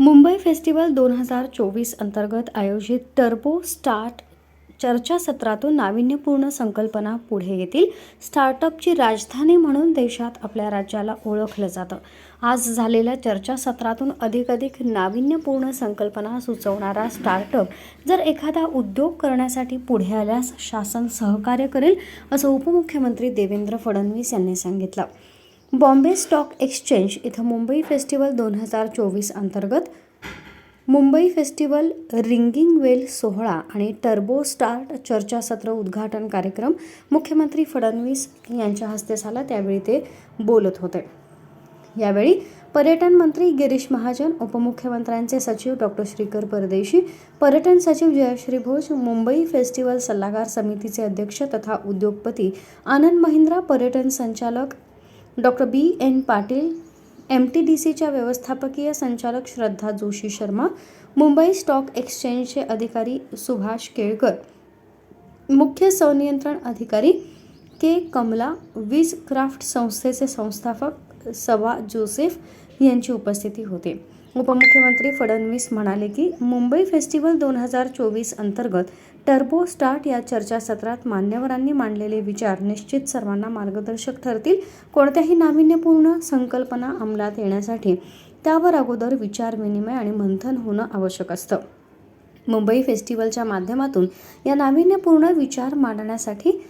Mumbai festival दोन हजार चोवीस अंतर्गत आयोजित टर्बो स्टार्ट चर्चासत्रातून नाविन्यपूर्ण संकल्पना पुढे येतील. स्टार्टअपची राजधानी म्हणून देशात आपल्या राज्याला ओळखलं जातं. आज झालेल्या चर्चासत्रातून अधिकाधिक नाविन्यपूर्ण संकल्पना सुचवणारा स्टार्टअप जर एखादा उद्योग करण्यासाठी पुढे आल्यास शासन सहकार्य करेल असं उपमुख्यमंत्री देवेंद्र फडणवीस यांनी सांगितलं. बॉम्बे स्टॉक एक्सचेंज इथं मुंबई फेस्टिवल दोन हजार चोवीस अंतर्गत मुंबई फेस्टिवल रिंगिंग वेल सोहळा आणि टर्बो स्टार्ट चर्चासत्र उद्घाटन कार्यक्रम मुख्यमंत्री फडणवीस यांच्या हस्ते झाला. त्यावेळी ते बोलत होते. यावेळी पर्यटन मंत्री गिरीश महाजन उपमुख्यमंत्र्यांचे सचिव डॉक्टर श्रीकर परदेशी पर्यटन सचिव जयश्री भोज मुंबई फेस्टिवल सल्लागार समितीचे अध्यक्ष तथा उद्योगपती आनंद महिंद्रा पर्यटन संचालक doctor B N Patil M T D सीच्या व्यवस्थापकीय संचालक श्रद्धा जोशी शर्मा मुंबई स्टॉक एक्सचेंजचे अधिकारी सुभाष केळकर मुख्य संनियंत्रण अधिकारी के कमला वीज क्राफ्ट संस्थेचे संस्थापक सवा जोसेफ यांची उपस्थिती होती. उपमुख्यमंत्री फडणवीस म्हणाले की मुंबई फेस्टिवल दोन हजार चोवीस अंतर्गत टर्बो स्टार्ट या चर्चासत्रात मान्यवरांनी मांडलेले विचार निश्चित सर्वांना मार्गदर्शक ठरतील. कोणत्याही नाविन्यपूर्ण संकल्पना अंमलात येण्यासाठी त्यावर अगोदर विचारविनिमय आणि मंथन होणं आवश्यक असतं. मुंबई फेस्टिवलच्या माध्यमातून या नाविन्यपूर्ण विचार मांडण्यासाठी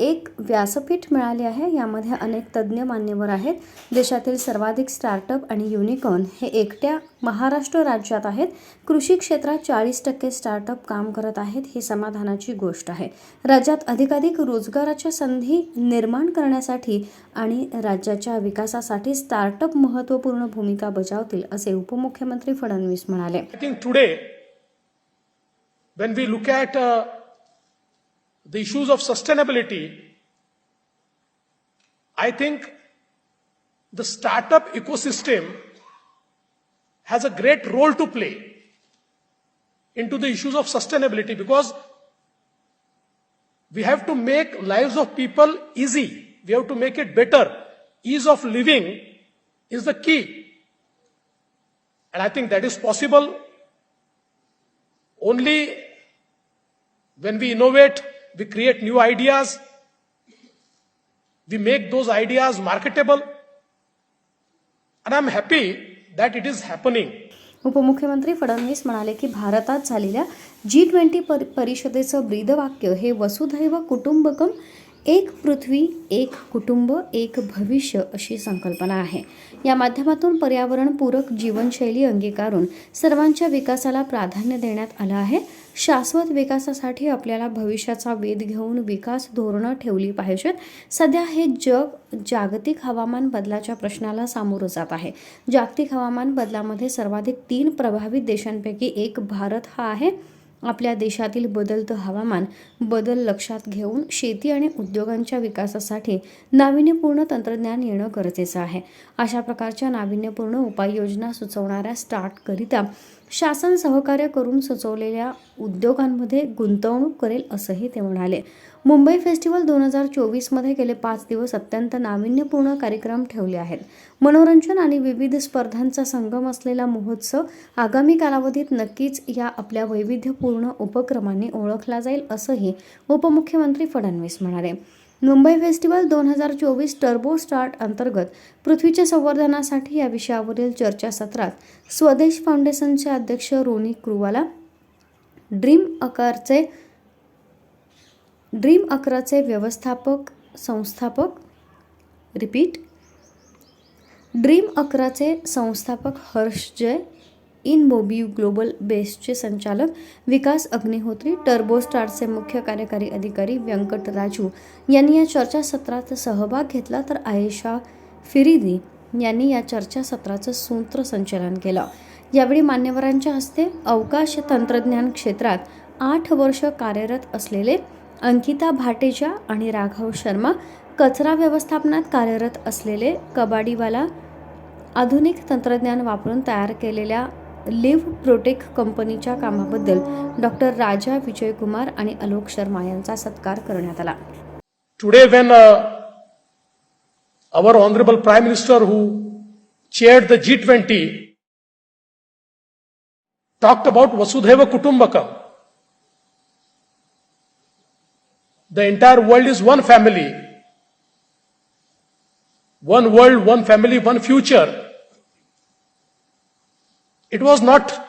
एक व्यासपीठ मिळाले आहे. यामध्ये अनेक तज्ज्ञ मान्यवर आहेत. देशातील सर्वाधिक स्टार्टअप आणि युनिकॉर्न हे एकट्या महाराष्ट्र राज्यात आहेत. कृषी क्षेत्रात चाळीस टक्के स्टार्टअप काम करत आहेत ही समाधानाची गोष्ट आहे. राज्यात अधिकाधिक रोजगाराच्या संधी निर्माण करण्यासाठी आणि राज्याच्या विकासासाठी स्टार्टअप महत्त्वपूर्ण भूमिका बजावतील असे उपमुख्यमंत्री फडणवीस म्हणाले. I when we look at uh, the issues of sustainability, I think the startup ecosystem has a great role to play into the issues of sustainability because we have to make lives of people easy. We have to make it better. Ease of living is the key. And I think that is possible only when we innovate, we create new ideas, we make those ideas marketable. And I'm happy that it is happening. उपमुख्यमंत्री फडणवीस म्हणाले की भारतात झालेल्या G twenty परिषदेचं ब्रीदवाक्य हे वसुधैव कुटुंबकम एक पृथ्वी एक कुटुंब एक भविष्य अशी संकल्पना आहे. या माध्यमातून पर्यावरणपूरक जीवनशैली अंगीकारून सर्वांच्या विकासाला प्राधान्य देण्यात आलं आहे. शाश्वत विकासासाठी आपल्याला भविष्याचा वेध घेऊन विकास धोरणं ठेवली पाहिजेत. सध्या हे जग जागतिक हवामान बदलाच्या प्रश्नाला सामोरं जात आहे. जागतिक हवामान बदलामध्ये सर्वाधिक तीन प्रभावित देशांपैकी एक भारत हा आहे. आपल्या देशातील बदलतं हवामान बदल लक्षात घेऊन शेती आणि उद्योगांच्या विकासासाठी नाविन्यपूर्ण तंत्रज्ञान येणं गरजेचं आहे. अशा प्रकारच्या नाविन्यपूर्ण उपाययोजना सुचवणाऱ्या स्टार्टकरिता शासन सहकार्य करून सुचवलेल्या उद्योगांमध्ये गुंतवणूक करेल असंही ते म्हणाले. मुंबई फेस्टिवल दोन हजार चोवीसमध्ये गेले पाच दिवस अत्यंत नाविन्यपूर्ण कार्यक्रम ठेवले आहेत. मनोरंजन आणि विविध स्पर्धांचा संगम असलेला महोत्सव आगामी कालावधीत नक्कीच या आपल्या वैविध्यपूर्ण उपक्रमांनी ओळखला जाईल असंही उपमुख्यमंत्री फडणवीस म्हणाले. मुंबई फेस्टिवल दोन हजार चोवीस टर्बो स्टार्ट अंतर्गत पृथ्वीच्या संवर्धनासाठी या विषयावरील चर्चासत्रात स्वदेश फाउंडेशनचे अध्यक्ष रोनी क्रुवाला ड्रीम अकारचे ड्रीम अकराचे व्यवस्थापक संस्थापक रिपीट ड्रीम अकराचे संस्थापक हर्ष जय इनमोबी ग्लोबल बेस्टचे संचालक विकास अग्निहोत्री टर्बो स्टारचे मुख्य कार्यकारी अधिकारी व्यंकट राजू यांनी या चर्चासत्रात सहभाग घेतला तर आयेशा फिरिदी यांनी या चर्चासत्राचं सूत्रसंचलन केलं. यावेळी मान्यवरांच्या हस्ते अवकाश तंत्रज्ञान क्षेत्रात आठ वर्ष कार्यरत असलेले अंकिता भाटेजा आणि राघव शर्मा कचरा व्यवस्थापनात कार्यरत असलेले कबाडीवाला आधुनिक तंत्रज्ञान वापरून तयार केलेल्या लिव्ह प्रोटेक कंपनीच्या कामाबद्दल डॉक्टर राजा विजय कुमार आणि अलोक शर्मा यांचा सत्कार करण्यात आला. Today when our honourable prime minister who chair the G twenty talk about Vasudhaiva Kutumbakam the entire world is one family one world one family one future It was not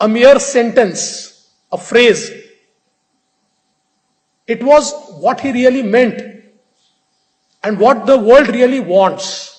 a mere sentence, a phrase. It was what he really meant and what the world really wants.